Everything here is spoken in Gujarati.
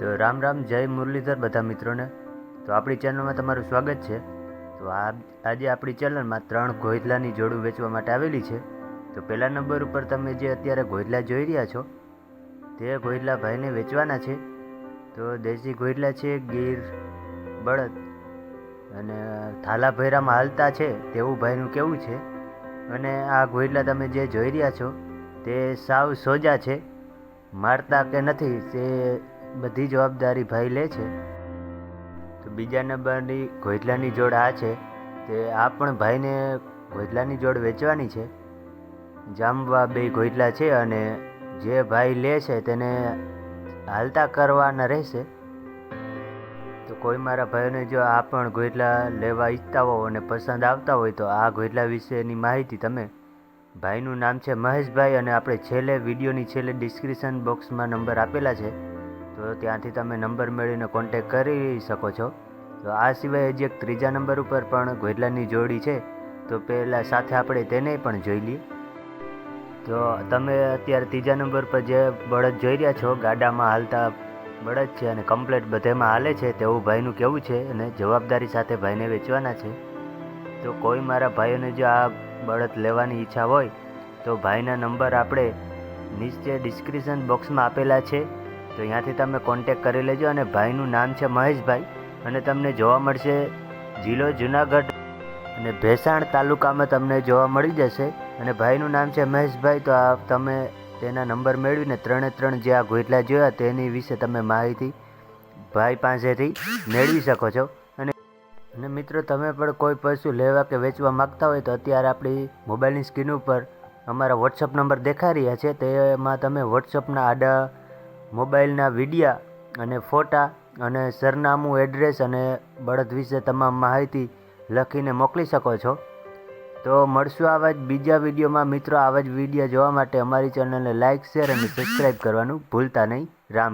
તો રામ રામ, જય મુરલીધર બધા મિત્રોને. તો આપણી ચેનલમાં તમારું સ્વાગત છે. તો આ આજે આપણી ચેનલમાં ત્રણ ગોયદલાની જોડું વેચવા માટે આવેલી છે. તો પહેલા નંબર ઉપર તમે જે અત્યારે ગોયદલા જોઈ રહ્યા છો, તે ગોયદલા ભાઈને વેચવાના છે. તો દેશી ગોયદલા છે, ગીર, બળદ અને થાલા ભૈરામાં હાલતા છે, તેવું ભાઈનું કેવું છે. અને આ ગોયદલા તમે જે જોઈ રહ્યા છો, તે સાવ સોજા છે. મારતા કે નથી, તે બધી જવાબદારી ભાઈ લે છે. તો બીજા નંબરની ગોયદલાની જોડ આ છે તે આ પણ ભાઈને ગોયદલાની જોડ વેચવાની છે. જામવા બે ગોયદલા છે અને જે ભાઈ લે છે તેને હાલતા કરવાના રહેશે. તો કોઈ મારા ભાઈઓને જો આ પણ ગોયદલા લેવા ઈચ્છતા હો અને પસંદ આવતા હોય તો આ ગોયદલા વિશેની માહિતી તમે ભાઈનું નામ છે મહેશભાઈ અને આપણે છેલ્લે વિડીયોની છેલ્લે ડિસ્ક્રિપ્શન બોક્સમાં નંબર આપેલા છે. તો ત્યાંથી તમે નંબર મેળવીને કોન્ટેક કરી શકો છો. તો આ સિવાય હજી એક ત્રીજા નંબર ઉપર પણ ગોયદલાની જોડી છે, તો પહેલાં સાથે આપણે તેને પણ જોઈ લઈએ. તો તમે અત્યારે ત્રીજા નંબર પર જે બળદ જોઈ રહ્યા છો, ગાડામાં હાલતા બળદ છે અને કમ્પ્લેટ બધેમાં હાલે છે તેવું ભાઈનું કેવું છે અને જવાબદારી સાથે ભાઈને વેચવાના છે. તો કોઈ મારા ભાઈઓને જો આ બળદ લેવાની ઈચ્છા હોય, તો ભાઈના નંબર આપણે નીચે ડિસ્ક્રિપ્શન બોક્સમાં આપેલા છે. તો ત્યાંથી તમે કોન્ટેક કરી લેજો અને ભાઈનું નામ છે મહેશભાઈ અને તમને જોવા મળશે જિલ્લો જુનાગઢ અને ભેસાણ તાલુકામાં તમને જોવા મળી જશે અને ભાઈનું નામ છે મહેશભાઈ તો આ તમે તેના નંબર મેળવીને ત્રણે ત્રણ જે આ ગોઈટલા જોયા તેની વિશે તમે માહિતી ભાઈ પાસેથી મેળવી શકો છો. અને અને મિત્રો તમે પણ કોઈ પશુ લેવા કે વેચવા માગતા હોય તો અત્યારે આપણી મોબાઈલની સ્ક્રીન ઉપર અમારા વોટ્સઅપ નંબર દેખાઈ રહ્યા છે. તેમાં તમે વોટ્સઅપના આડા મોબાઈલના વિડીયા અને ફોટા અને સરનામું, એડ્રેસ અને બળદ વિશે તમામ માહિતી લખીને મોકલી શકો છો. તો મળશું આવા જ બીજા વિડીયોમાં. મિત્રો, આવા જ વીડિયો જોવા માટે અમારી ચેનલને લાઇક શેર અને સબસ્ક્રાઈબ કરવાનું ભૂલતા નહીં. રામ